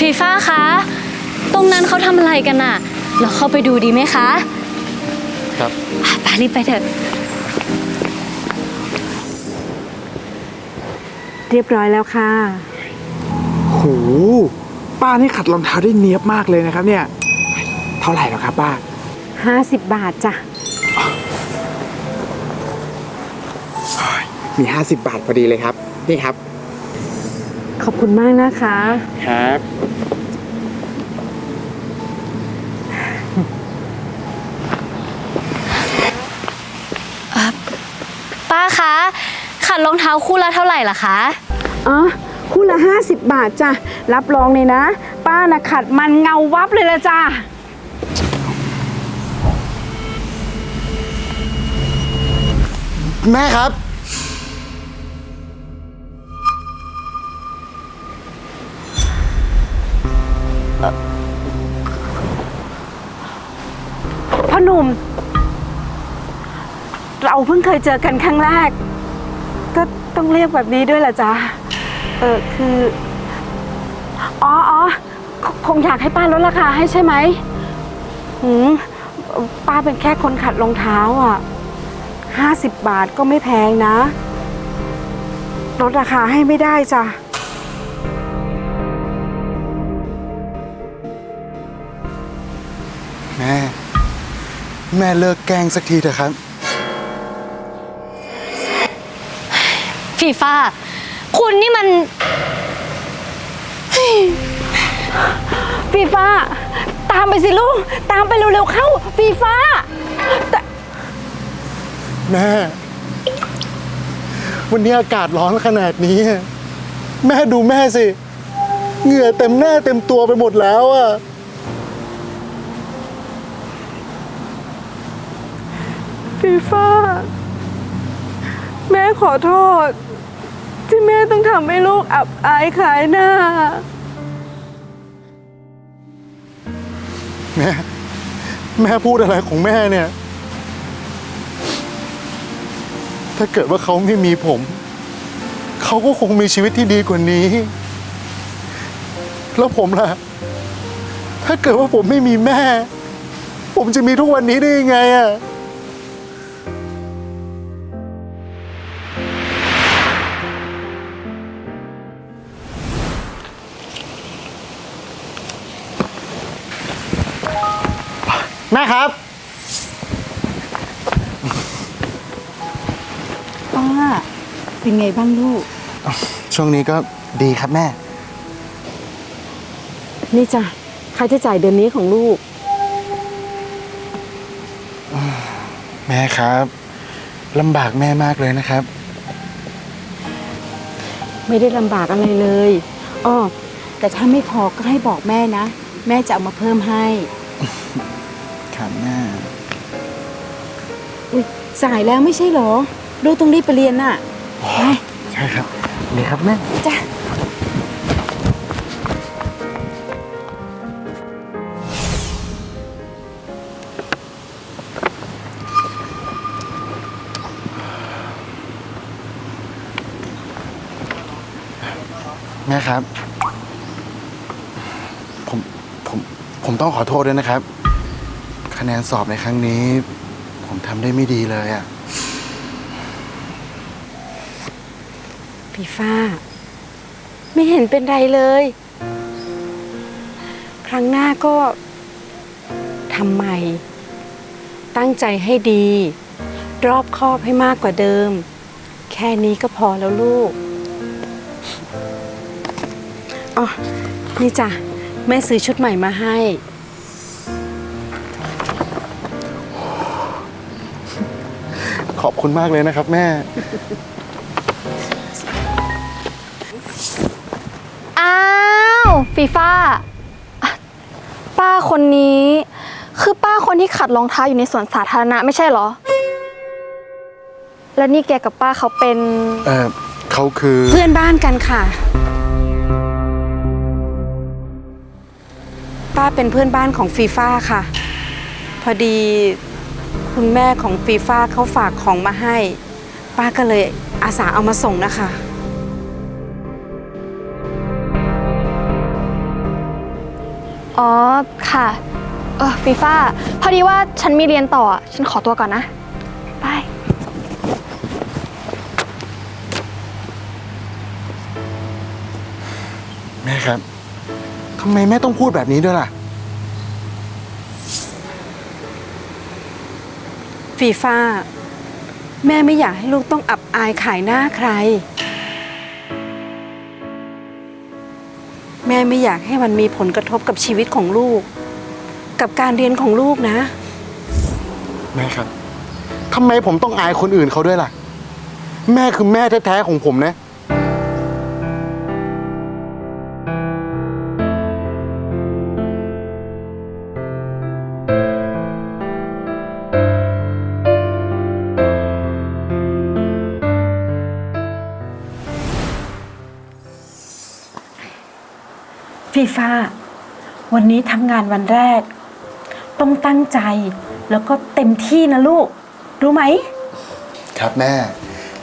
ฟีฟ้าคะ ตรงนั้นเขาทำอะไรกันน่ะเราเข้าไปดูดีไหมคะครับ อะไปรีบไปเถอะ เรียบร้อยแล้วค่ะ โห ป้านี่ขัดรองเท้าได้เนียบมากเลยนะครับเนี่ย เท่าไหร่หรอครับป้า 50 บาทจ้ะ มี 50 บาทพอดีเลยครับ นี่ครับ ขอบคุณมากนะคะ ครับ ป้าคะขัดรองเท้าคู่ละเท่าไหร่ล่ะคะ อ๋อ คู่ละ 50 บาทจ้ะ รับรองเลยนะ ป้านะขัดมันเงาวับเลยละจ้ะ แม่ครับ พ่อหนุ่ม เราเพิ่งเคยเจอกันครั้งแรก ก็ต้องเรียกแบบนี้ด้วยเหรอจ๊ะ เออคือ อ๋ออ๋อคคงอยากให้ป้าลดราคาให้ใช่ไหมหืมป้าเป็นแค่คนขัดรองเท้าอะห้าสิบบาทก็ไม่แพงนะ ลดราคาให้ไม่ได้จ้ะ แม่เลิกแกล้งสักทีเถอะครับ ฟีฟ้า คุณนี่มัน ฟีฟ้า ตามไปสิลูก ตามไปเร็วๆเข้า ฟีฟ้าแม่ วันนี้อากาศร้อนขนาดนี้ แม่ดูแม่สิ เหงื่อเต็มหน้าเต็มตัวไปหมดแล้วอะ ฟีฟ้าแม่ขอโทษ ที่แม่ต้องทำให้ลูกอับอายขายหน้า แม่ แม่พูดอะไรของแม่เนี่ย ถ้าเกิดว่าเขาไม่มีผม เขาก็คงมีชีวิตที่ดีกว่านี้ แล้วผมล่ะ ถ้าเกิดว่าผมไม่มีแม่ ผมจะมีทุกวันนี้ได้ยังไงอะ แม่ครับ ป้าเป็นไงบ้างลูก ช่วงนี้ก็ดีครับแม่ นี่จ้ะค่าใช้จ่ายเดือนนี้ของลูก แม่ครับลำบากแม่มากเลยนะครับ ไม่ได้ลำบากอะไรเลยอ้อแต่ถ้าไม่พอก็ให้บอกแม่นะ แม่จะเอามาเพิ่มให้ ครับแม่อุ้ยสายแล้วไม่ใช่เหรอลูกต้องรีบไปเรียนน่ะไปใช่ครับดีครับแม่จ้ะแม่ครับ ผม ผม ผมต้องขอโทษด้วยนะครับ คะแนนสอบในครั้งนี้ ผมทำได้ไม่ดีเลยอะ่ะพี่ฟ้า ไม่เห็นเป็นไรเลย ครั้งหน้าก็ทำใหม่ ตั้งใจให้ดี รอบคอบให้มากกว่าเดิม แค่นี้ก็พอแล้วลูกอ๋อนี่จ้ะ แม่ซื้อชุดใหม่มาให้ ขอบคุณมากเลยนะครับแม่ อ้าวฟีฟ้าอะป้าคนนี้ คือป้าคนที่ขัดรองเท้าอยู่ในสวนสาธารณะไม่ใช่เหรอ แล้วนี่แกกับป้าเขาเป็น เออเขาคือ เพื่อนบ้านกันค่ะ ป้าเป็นเพื่อนบ้านของฟีฟ่าค่ะ พอดี คุณแม่ของฟีฟ่าเขาฝากของมาให้ ป้าก็เลยอาสาเอามาส่งนะคะค่ะ เออฟีฟ่าพอดีว่าฉันมีเรียนต่อ ฉันขอตัวก่อนนะบายแม่ครับทำไมแม่ต้องพูดแบบนี้ด้วยล่ะ ฟีฟ้า แม่ไม่อยากให้ลูกต้องอับอายขายหน้าใคร แม่ไม่อยากให้มันมีผลกระทบกับชีวิตของลูก กับการเรียนของลูกนะ แม่ครับทำไมผมต้องอายคนอื่นเขาด้วยล่ะ แม่คือแม่แท้ๆของผมนะ ฟีฟ่าวันนี้ทำงานวันแรก ต้องตั้งใจแล้วก็เต็มที่นะลูก รู้ไหม ครับแม่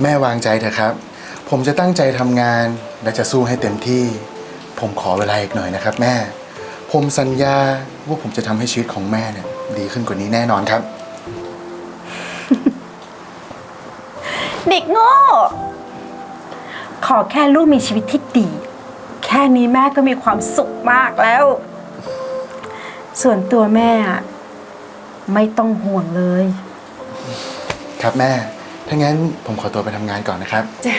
แม่วางใจเถอะครับ ผมจะตั้งใจทำงานและจะสู้ให้เต็มที่ ผมขอเวลาอีกหน่อยนะครับ แม่ ผมสัญญาว่าผมจะทำให้ชีวิตของแม่เนี่ยดีขึ้นกว่านี้แน่นอนครับ เด็กโง่ ขอแค่ลูกมีชีวิตที่ดีแค่นี้แม่ก็มีความสุขมากแล้ว ส่วนตัวแม่อะไม่ต้องห่วงเลย ครับแม่ ถ้างั้นผมขอตัวไปทำงานก่อนนะครับ จ้ะ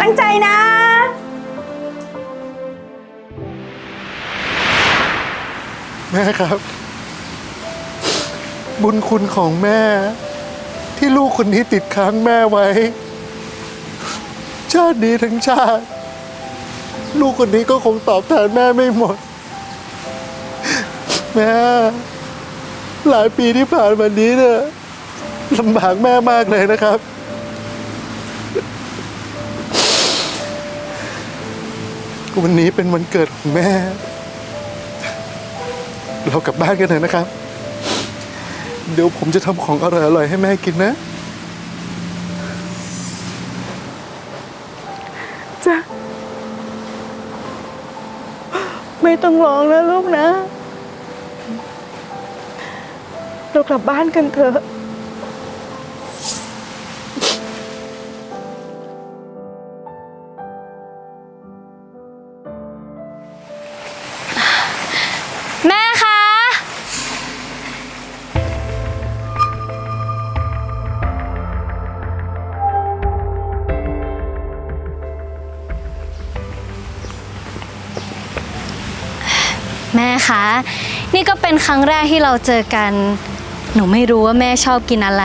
ตั้งใจนะ แม่ครับ บุญคุณของแม่ ที่ลูกคนนี้ติดค้างแม่ไว้ ชาตินี้ทั้งชาติ ลูกคนนี้ก็คงตอบแทนแม่ไม่หมด แม่ หลายปีที่ผ่านมานี้เนี่ยลำบากแม่มากเลยนะครับ วันนี้เป็นวันเกิดของแม่ เรากลับบ้านกันเถอะนะครับ เดี๋ยวผมจะทำของอร่อยๆให้แม่กินนะ จ้ะ ไม่ต้องร้องนะลูกนะ เรากลับบ้านกันเถอะ แม่คะ นี่ก็เป็นครั้งแรกที่เราเจอกัน หนูไม่รู้ว่าแม่ชอบกินอะไร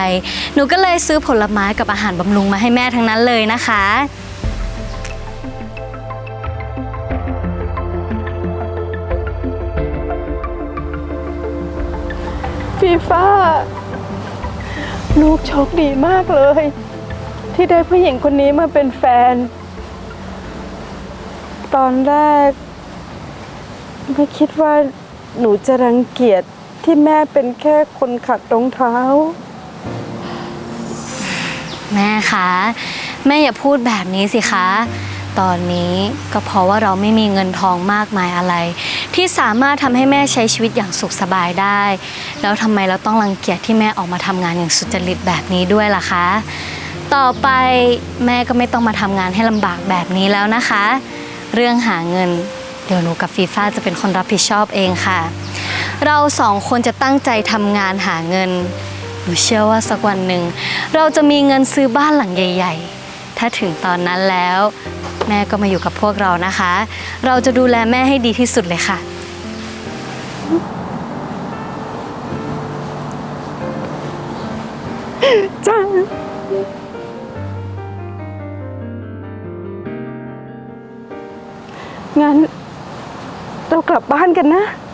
หนูก็เลยซื้อผลไม้กับอาหารบำรุงมาให้แม่ทั้งนั้นเลยนะคะ ฟีฟ้า ลูกโชคดีมากเลย ที่ได้ผู้หญิงคนนี้มาเป็นแฟน ตอนแรก ไม่คิดว่าหนูจะรังเกียจที่แม่เป็นแค่คนขัดรองเท้า แม่คะแม่อย่าพูดแบบนี้สิคะ ตอนนี้ก็เพราะว่าเราไม่มีเงินทองมากมายอะไร ที่สามารถทำให้แม่ใช้ชีวิตอย่างสุขสบายได้ แล้วทำไมเราต้องรังเกียจที่แม่ออกมาทำงานอย่างสุจริตแบบนี้ด้วยล่ะคะ ต่อไปแม่ก็ไม่ต้องมาทำงานให้ลำบากแบบนี้แล้วนะคะ เรื่องหาเงิน เดี๋ยวหนูกับฟีฟ่าจะเป็นคนรับผิดชอบเองค่ะ เราสองคนจะตั้งใจทำงานหาเงิน หนูเชื่อว่าสักวันหนึ่ง เราจะมีเงินซื้อบ้านหลังใหญ่ ๆ ถ้าถึงตอนนั้นแล้ว แม่ก็มาอยู่กับพวกเรานะคะ เราจะดูแลแม่ให้ดีที่สุดเลยค่ะ จ้า กลับบ้านกันนะค